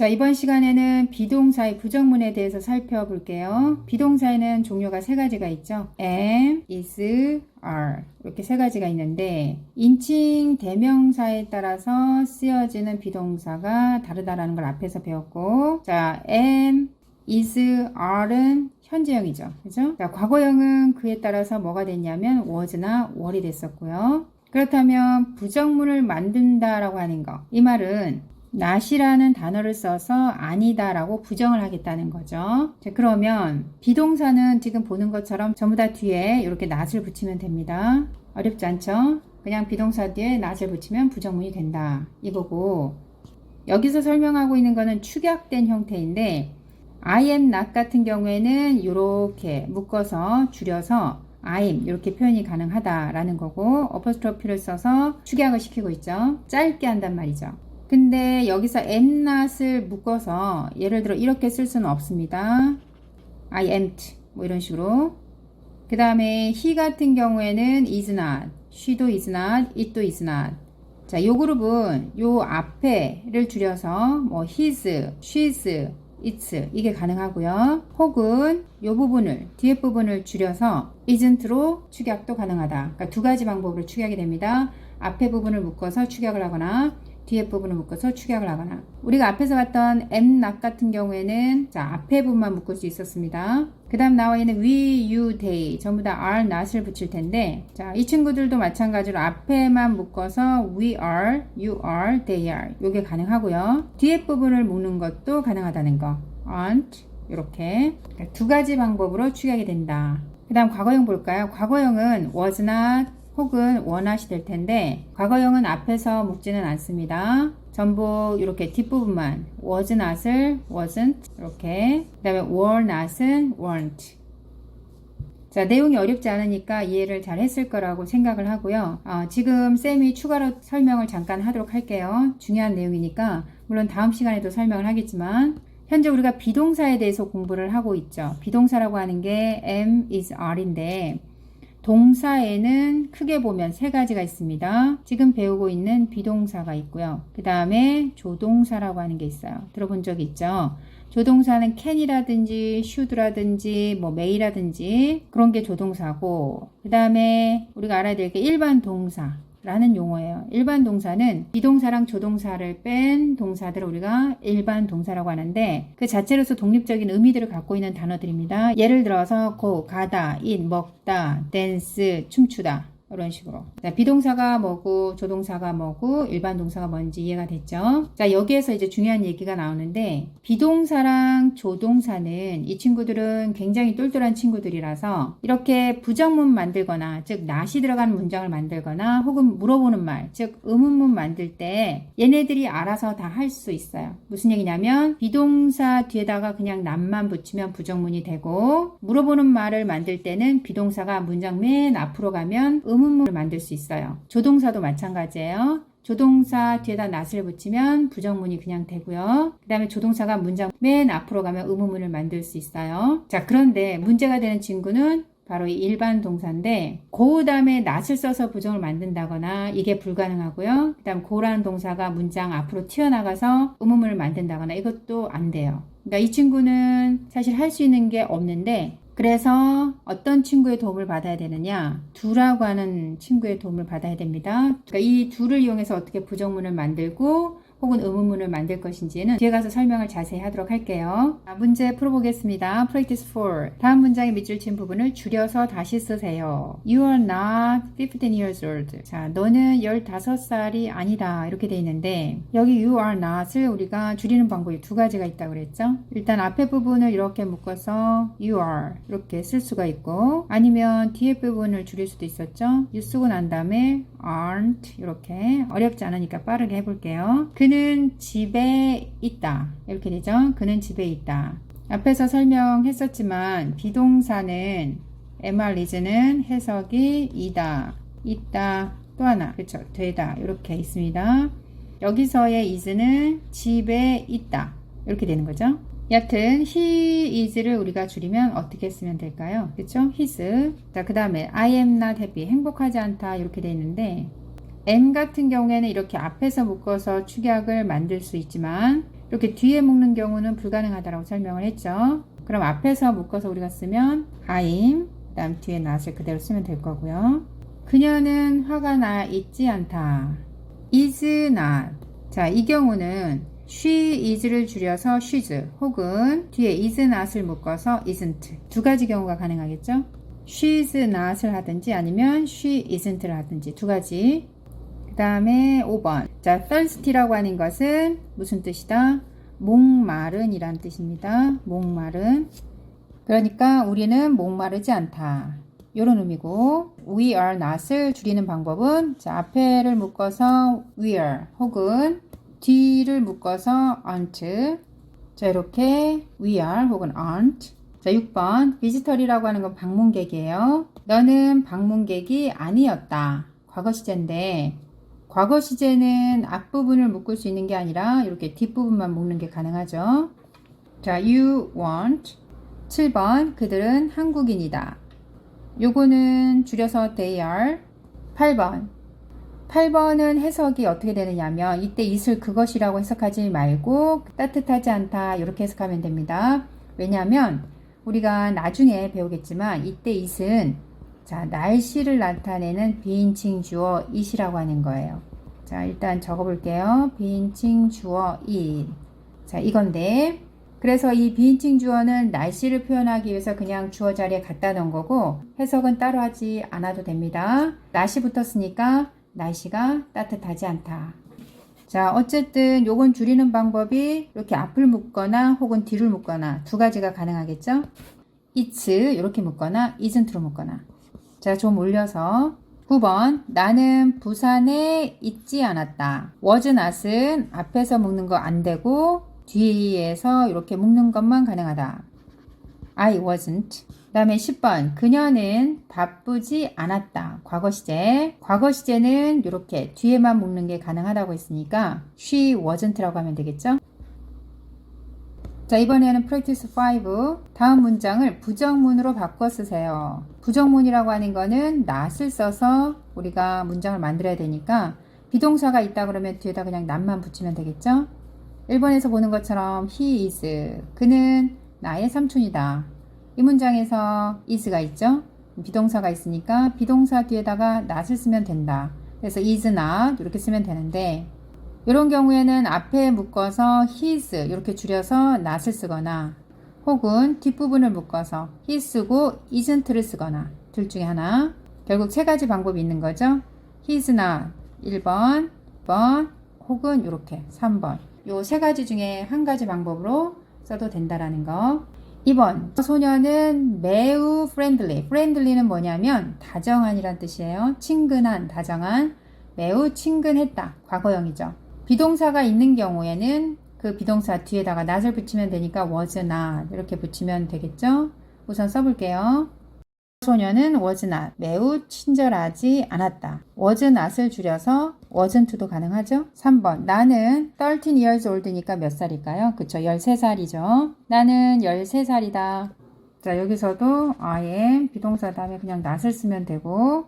자, 이번 시간에는 비동사의 부정문에 대해서 살펴볼게요. 비동사에는 종류가 세 가지가 있죠. am, is, are. 이렇게 세 가지가 있는데, 인칭 대명사에 따라서 쓰여지는 비동사가 다르다라는 걸 앞에서 배웠고, 자, am, is, are는 현재형이죠. 그죠? 자, 과거형은 그에 따라서 뭐가 됐냐면 was나 were이 됐었고요. 그렇다면 부정문을 만든다라고 하는 거. 이 말은 not이라는 단어를 써서 아니다라고 부정을 하겠다는 거죠. 자, 그러면 비동사는 지금 보는 것처럼 전부 다 뒤에 이렇게 not을 붙이면 됩니다. 어렵지 않죠? 그냥 비동사 뒤에 not을 붙이면 부정문이 된다. 이거고 여기서 설명하고 있는 거는 축약된 형태인데 I am not 같은 경우에는 이렇게 묶어서 줄여서 I'm 이렇게 표현이 가능하다라는 거고 어퍼스트로피를 써서 축약을 시키고 있죠. 짧게 한단 말이죠. 근데 여기서 am not을 묶어서 예를 들어 이렇게 쓸 수는 없습니다. I am't 뭐 이런 식으로 그 다음에 he 같은 경우에는 is not, she도 is not, it도 is not 자, 요 그룹은 요 앞에를 줄여서 뭐 his, she's, it's 이게 가능하고요. 혹은 요 부분을 뒤에 부분을 줄여서 isn't로 축약도 가능하다. 그러니까 두 가지 방법으로 축약이 됩니다. 앞에 부분을 묶어서 축약을 하거나 뒤에 부분을 묶어서 축약을 하거나 우리가 앞에서 봤던 not 같은 경우에는 자 앞에 부분만 묶을 수 있었습니다. 그 다음 나와 있는 we, you, they 전부 다 are not을 붙일 텐데 자 이 친구들도 마찬가지로 앞에만 묶어서 we are, you are, they are 요게 가능하고요. 뒤에 부분을 묶는 것도 가능하다는 거 aren't 이렇게 그러니까 두 가지 방법으로 축약이 된다. 그 다음 과거형 볼까요? 과거형은 was not 혹은 원하시 될 텐데 과거형은 앞에서 묶지는 않습니다. 전부 이렇게 뒷부분만 was not을 wasn't 이렇게 그 다음에 were not은 weren't 자 내용이 어렵지 않으니까 이해를 잘 했을 거라고 생각을 하고요. 어, 지금 쌤이 추가로 설명을 잠깐 하도록 할게요. 중요한 내용이니까 물론 다음 시간에도 설명을 하겠지만 현재 우리가 비동사에 대해서 공부를 하고 있죠. 비동사라고 하는 게 am, is, are인데 동사에는 크게 보면 세 가지가 있습니다. 지금 배우고 있는 비동사가 있고요. 그 다음에 조동사라고 하는 게 있어요. 들어본 적 있죠? 조동사는 can이라든지 should라든지 뭐 may라든지 그런 게 조동사고 그 다음에 우리가 알아야 될 게 일반 동사 라는 용어예요. 일반 동사는 비동사랑 조동사를 뺀 동사들을 우리가 일반 동사라고 하는데 그 자체로서 독립적인 의미들을 갖고 있는 단어들입니다. 예를 들어서 고, 가다, 인, 먹다, 댄스, 춤추다 이런 식으로. 자, 비동사가 뭐고, 조동사가 뭐고, 일반 동사가 뭔지 이해가 됐죠? 자, 여기에서 이제 중요한 얘기가 나오는데, 비동사랑 조동사는 이 친구들은 굉장히 똘똘한 친구들이라서, 이렇게 부정문 만들거나, 즉, 낫이 들어간 문장을 만들거나, 혹은 물어보는 말, 즉, 의문문 만들 때, 얘네들이 알아서 다 할 수 있어요. 무슨 얘기냐면, 비동사 뒤에다가 그냥 낫만 붙이면 부정문이 되고, 물어보는 말을 만들 때는 비동사가 문장 맨 앞으로 가면, 의문문을 만들 수 있어요. 조동사도 마찬가지예요. 조동사 뒤에다 not을 붙이면 부정문이 그냥 되고요. 그 다음에 조동사가 문장 맨 앞으로 가면 의문문을 만들 수 있어요. 자, 그런데 문제가 되는 친구는 바로 이 일반 동사인데 고 다음에 not을 써서 부정을 만든다거나 이게 불가능하고요. 그 다음 고라는 동사가 문장 앞으로 튀어나가서 의문문을 만든다거나 이것도 안 돼요. 그러니까 이 친구는 사실 할 수 있는 게 없는데 그래서 어떤 친구의 도움을 받아야 되느냐? 두라고 하는 친구의 도움을 받아야 됩니다. 그러니까 이 두를 이용해서 어떻게 부정문을 만들고 혹은 의문문을 만들 것인지는 뒤에 가서 설명을 자세히 하도록 할게요. 자, 문제 풀어보겠습니다. Practice 4. 다음 문장의 밑줄 친 부분을 줄여서 다시 쓰세요. You are not 15 years old. 자, 너는 15살이 아니다. 이렇게 돼 있는데 여기 you are not을 우리가 줄이는 방법이 두 가지가 있다고 그랬죠? 일단 앞에 부분을 이렇게 묶어서 you are 이렇게 쓸 수가 있고 아니면 뒤에 부분을 줄일 수도 있었죠? you 쓰고 난 다음에 aren't 이렇게 어렵지 않으니까 빠르게 해볼게요. 그는 집에 있다. 이렇게 되죠? 그는 집에 있다. 앞에서 설명했었지만 비동사는 MR 리즈는 해석이 이다, 있다, 또 하나, 그렇죠? 되다 이렇게 있습니다. 여기서의 is는 집에 있다 이렇게 되는 거죠. 여튼 he is를 우리가 줄이면 어떻게 쓰면 될까요? 그렇죠? his. 자, 그 다음에 I am not happy. 행복하지 않다 이렇게 돼 있는데 am 같은 경우에는 이렇게 앞에서 묶어서 축약을 만들 수 있지만 이렇게 뒤에 묶는 경우는 불가능하다라고 설명을 했죠. 그럼 앞에서 묶어서 우리가 쓰면 I'm 그 다음 뒤에 not을 그대로 쓰면 될 거고요. 그녀는 화가 나 있지 않다. is not. 자, 이 경우는 she is를 줄여서 she's 혹은 뒤에 is not을 묶어서 isn't. 두 가지 경우가 가능하겠죠? she's not을 하든지 아니면 she isn't를 하든지 두 가지. 그 다음에 5번. 자, thirsty라고 하는 것은 무슨 뜻이다? 목마른 이란 뜻입니다. 목마른. 그러니까 우리는 목마르지 않다. 이런 의미고 we are not을 줄이는 방법은 자, 앞에를 묶어서 we are 혹은 뒤를 묶어서 aren't 자 이렇게 we are 혹은 aren't 자 6번 visitor이라고 하는 건 방문객이에요 너는 방문객이 아니었다 과거 시제인데 과거 시제는 앞부분을 묶을 수 있는 게 아니라 이렇게 뒷부분만 묶는 게 가능하죠. 자 you want. 7번 그들은 한국인이다. 요거는 줄여서 they are. 8번. 8번은 해석이 어떻게 되느냐면 이때 it을 그것이라고 해석하지 말고 따뜻하지 않다 이렇게 해석하면 됩니다. 왜냐하면 우리가 나중에 배우겠지만 이때 it은 자 날씨를 나타내는 비인칭 주어 it이라고 하는 거예요. 자 일단 적어볼게요. 비인칭 주어 it. 자 이건데 그래서 이 비인칭 주어는 날씨를 표현하기 위해서 그냥 주어 자리에 갖다 놓은 거고 해석은 따로 하지 않아도 됩니다. 날씨 붙었으니까 날씨가 따뜻하지 않다. 자, 어쨌든 요건 줄이는 방법이 이렇게 앞을 묶거나 혹은 뒤를 묶거나 두 가지가 가능하겠죠? it's 이렇게 묶거나 isn't로 묶거나. 자, 좀 올려서 9번 나는 부산에 있지 않았다. was not은 앞에서 묶는 거 안 되고 뒤에서 이렇게 묶는 것만 가능하다. I wasn't. 그 다음에 10번. 그녀는 바쁘지 않았다. 과거 시제. 과거 시제는 이렇게 뒤에만 묶는 게 가능하다고 했으니까 she wasn't라고 하면 되겠죠? 자, 이번에는 practice 5. 다음 문장을 부정문으로 바꿔 쓰세요. 부정문이라고 하는 거는 not을 써서 우리가 문장을 만들어야 되니까 비동사가 있다 그러면 뒤에다 그냥 not만 붙이면 되겠죠? 1번에서 보는 것처럼 he is. 그는 나의 삼촌이다. 이 문장에서 is가 있죠? 비동사가 있으니까 비동사 뒤에다가 not을 쓰면 된다. 그래서 is not 이렇게 쓰면 되는데 이런 경우에는 앞에 묶어서 his 이렇게 줄여서 not을 쓰거나 혹은 뒷부분을 묶어서 he 쓰고 isn't를 쓰거나 둘 중에 하나. 결국 세 가지 방법이 있는 거죠. he's not 1번, 2번 혹은 이렇게 3번. 요 세 가지 중에 한 가지 방법으로 써도 된다라는 거. 2번 소녀는 매우 friendly. friendly는 뭐냐면 다정한이란 뜻이에요. 친근한 다정한 매우 친근했다. 과거형이죠 비동사가 있는 경우에는 그 비동사 뒤에다가 not을 붙이면 되니까 was not 이렇게 붙이면 되겠죠? 우선 써볼게요. 소녀는 was not 매우 친절하지 않았다. was not을 줄여서 wasn't도 가능하죠? 3번. 나는 13 years old니까 몇 살일까요? 그쵸 13살이죠. 나는 13살이다. 자 여기서도 I am 비동사 다음에 그냥 not을 쓰면 되고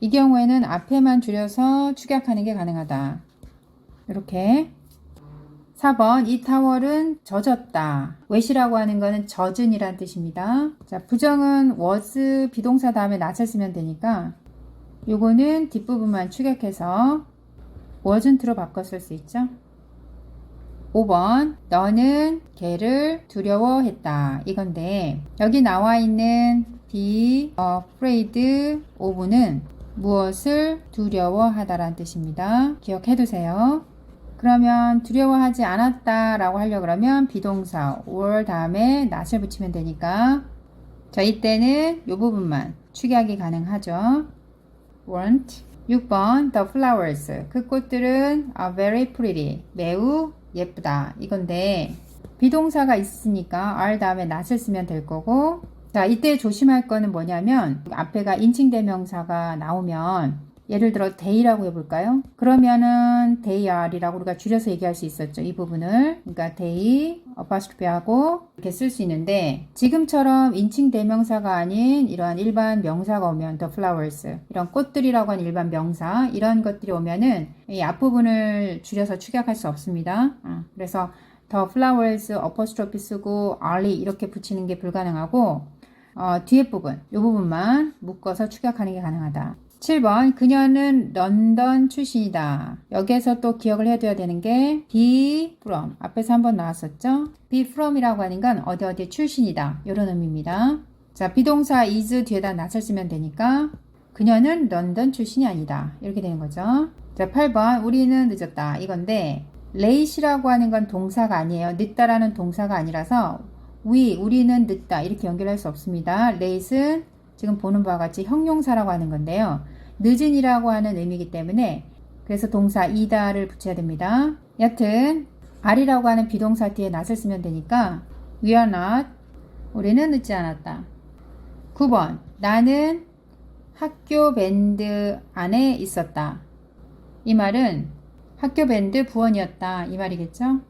이 경우에는 앞에만 줄여서 축약하는 게 가능하다 이렇게 4번 이 타월은 젖었다. wet이라고 하는 거는 젖은이란 뜻입니다. 자, 부정은 was 비동사 다음에 not을 쓰면 되니까 요거는 뒷부분만 축약해서 wasn't로 바꿔 쓸 수 있죠. 5번 너는 개를 두려워했다. 이건데 여기 나와 있는 be afraid of는 무엇을 두려워하다라는 뜻입니다. 기억해 두세요. 그러면 두려워하지 않았다 라고 하려 그러면 비동사 or 다음에 not을 붙이면 되니까. 자 이때는 이 부분만 축약이 가능하죠. Weren't 6번 the flowers. 그 꽃들은 are very pretty. 매우 예쁘다. 이건데 비동사가 있으니까 are 다음에 not을 쓰면 될 거고. 자 이때 조심할 거는 뭐냐면 앞에가 인칭대명사가 나오면 예를 들어 day라고 해볼까요? 그러면은 they are이라고 우리가 줄여서 얘기할 수 있었죠. 이 부분을. 그러니까 they apostrophe하고 이렇게 쓸 수 있는데 지금처럼 인칭 대명사가 아닌 이러한 일반 명사가 오면 the flowers 이런 꽃들이라고 하는 일반 명사 이런 것들이 오면은 이 앞부분을 줄여서 축약할 수 없습니다. 아, 그래서 the flowers apostrophe 쓰고 are 이렇게 붙이는 게 불가능하고 어, 뒤에 부분, 이 부분만 묶어서 축약하는 게 가능하다. 7번, 그녀는 런던 출신이다. 여기에서 또 기억을 해둬야 되는 게 be from. 앞에서 한번 나왔었죠? be from이라고 하는 건 어디 어디 출신이다. 이런 의미입니다. 자, 비동사 is 뒤에다 낯을 쓰면 되니까 그녀는 런던 출신이 아니다. 이렇게 되는 거죠. 자, 8번, 우리는 늦었다. 이건데, late이라고 하는 건 동사가 아니에요. 늦다라는 동사가 아니라서 we, 우리는 늦다. 이렇게 연결할 수 없습니다. late은 지금 보는 바와 같이 형용사라고 하는 건데요. 늦은이라고 하는 의미이기 때문에 그래서 동사 이다를 붙여야 됩니다. 여튼 are이라고 하는 비동사 뒤에 낫을 쓰면 되니까 we are not 우리는 늦지 않았다. 9번 나는 학교 밴드 안에 있었다. 이 말은 학교 밴드 부원이었다. 이 말이겠죠?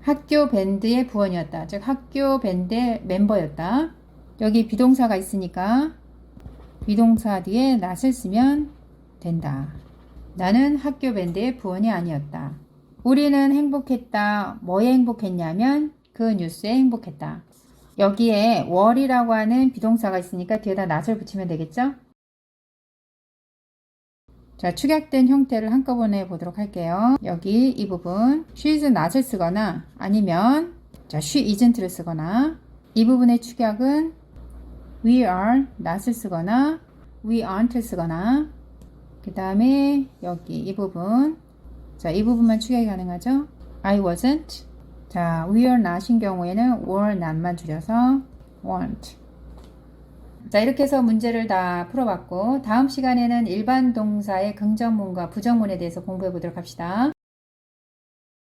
학교 밴드의 부원이었다. 즉 학교 밴드의 멤버였다. 여기 비동사가 있으니까 비동사 뒤에 낫을 쓰면 된다. 나는 학교 밴드의 부원이 아니었다. 우리는 행복했다. 뭐에 행복했냐면 그 뉴스에 행복했다. 여기에 월이라고 하는 비동사가 있으니까 뒤에다 낫을 붙이면 되겠죠? 자, 축약된 형태를 한꺼번에 보도록 할게요. 여기 이 부분 she's not을 쓰거나 아니면 자, she isn't를 쓰거나 이 부분의 축약은 we are not을 쓰거나 we aren't 쓰거나 그 다음에 여기 이 부분 자, 이 부분만 축약이 가능하죠? I wasn't 자, we are not인 경우에는 were not만 줄여서 weren't 자, 이렇게 해서 문제를 다 풀어봤고, 다음 시간에는 일반 동사의 긍정문과 부정문에 대해서 공부해 보도록 합시다.